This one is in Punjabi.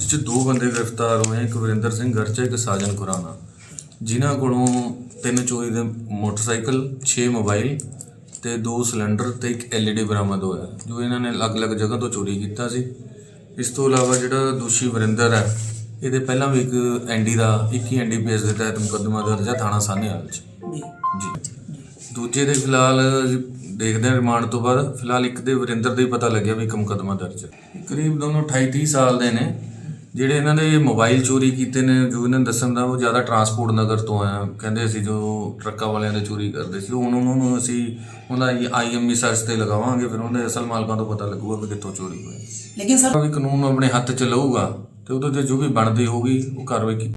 ਚ ਦੋ ਬੰਦੇ ਗ੍ਰਿਫਤਾਰ ਹੋਏ ਇੱਕ ਵਰਿੰਦਰ ਸਿੰਘ ਗਰਚਾ ਇੱਕ ਸਾਜਨ ਖੁਰਾਨਾ। ਜਿਨ੍ਹਾਂ ਕੋਲੋਂ ਤਿੰਨ ਚੋਰੀ ਦੇ ਮੋਟਰਸਾਈਕਲ 6 ਮੋਬਾਈਲ ਤੇ ਦੋ ਸਿਲੰਡਰ ਤੇ ਇੱਕ LED ਬਰਾਮਦ ਹੋਇਆ ਜੋ ਇਹਨਾਂ ਨੇ ਅਲੱਗ-ਅਲੱਗ ਜਗ੍ਹਾ ਤੋਂ ਚੋਰੀ ਕੀਤਾ ਸੀ। ਇਸ ਤੋਂ ਇਲਾਵਾ ਜਿਹੜਾ ਦੋਸ਼ੀ ਵਰਿੰਦਰ ਹੈ ਇਹਦੇ ਪਹਿਲਾਂ ਵੀ ਇੱਕ ਐਨਡੀ ਦਾ 21 ਐਨਡੀਪੀਐਸ ਦੇ ਤਹਿਤ ਮੁਕੱਦਮਾ ਦਰਜ ਹੈ ਥਾਣਾ ਸਾਹਨੇਵਾਲ ਚ। ਜੀ। ਜੀ। ਦੂਜੇ ਦੇ ਫਿਲਹਾਲ ਦੇਖਦੇ ਹਾਂ ਰਿਮਾਂਡ ਤੋਂ ਬਾਅਦ ਫਿਲਹਾਲ ਇੱਕ ਦੇ ਵਰਿੰਦਰ ਦਾ ਹੀ ਪਤਾ ਲੱਗਿਆ ਵੀ ਇੱਕ ਮੁਕੱਦਮਾ ਦਰਜ ਹੈ। ਕਰੀਬ ਦੋਨੋਂ 28 30 ਸਾਲ ਦੇ ਨੇ। ਜਿਹੜੇ ਇਹਨਾਂ ਦੇ ਮੋਬਾਈਲ ਚੋਰੀ ਕੀਤੇ ਨੇ ਜੋ ਇਹਨਾਂ ਨੇ ਦੱਸਣ ਦਾ ਉਹ ਜ਼ਿਆਦਾ ਟਰਾਂਸਪੋਰਟ ਨਗਰ ਤੋਂ ਆਇਆ ਕਹਿੰਦੇ ਅਸੀਂ ਜੋ ਟਰੱਕਾਂ ਵਾਲਿਆਂ ਦੇ ਚੋਰੀ ਕਰਦੇ ਸੀ ਉਹਨਾਂ ਨੂੰ ਅਸੀਂ ਉਹਦਾ ਆਈਐਮਈ ਸਰਚ ਤੇ ਲਗਾਵਾਂਗੇ ਫਿਰ ਉਹਦੇ ਅਸਲ ਮਾਲਕਾਂ ਤੋਂ ਪਤਾ ਲੱਗੂਗਾ ਵੀ ਕਿੱਥੋਂ ਚੋਰੀ ਹੋਈ। ਲੇਕਿਨ ਸਰ ਕਾਨੂੰਨ ਆਪਣੇ ਹੱਥ 'ਚ ਲਊਗਾ ਤੇ ਉਹਦੇ ਤੇ ਜੋ ਵੀ ਬਣਦੀ ਹੋਊਗੀ ਉਹ ਕਾਰਵਾਈ ਕੀਤੀ